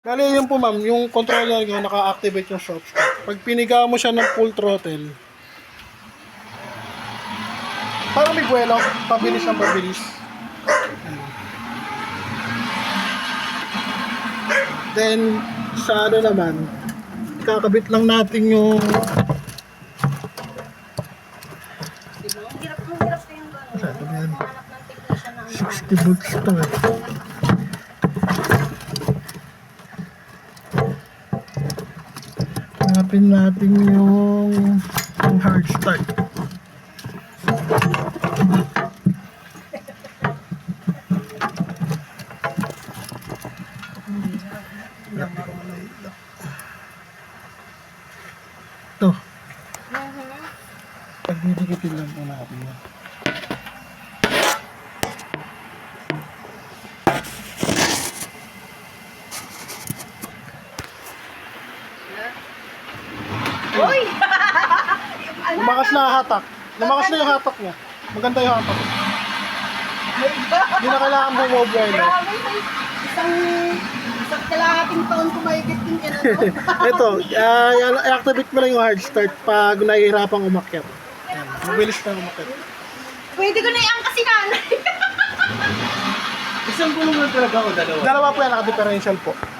Bali yun po ma'am, yung controller nyo naka-activate yung soft start. Pag piniga mo siya ng full throttle, parang may buwelo, pabilis ang pabilis. Then, sa ano naman, kakabit lang natin yung ng ano. 60 volts to eh. Hanapin natin yung, yung hard start. Ito. Pagdidikitin lang po natin yan. Uy! Lumakas na hatak. Lumakas na yung hatak niya. Maganda yung hatak. Hindi na kailangan bumobile. Grabe, may isang isang kalahating taon kumahigit din ka na to. Ito, ah, i- i-activate mo lang yung hard start pag nahihirapang umakyat. Ayan, mabilis na umakyat. Pwede ko na i-ang kasi nanay. Isang gulong lang talaga o dalawa? Dalawa po yan, naka-differential po.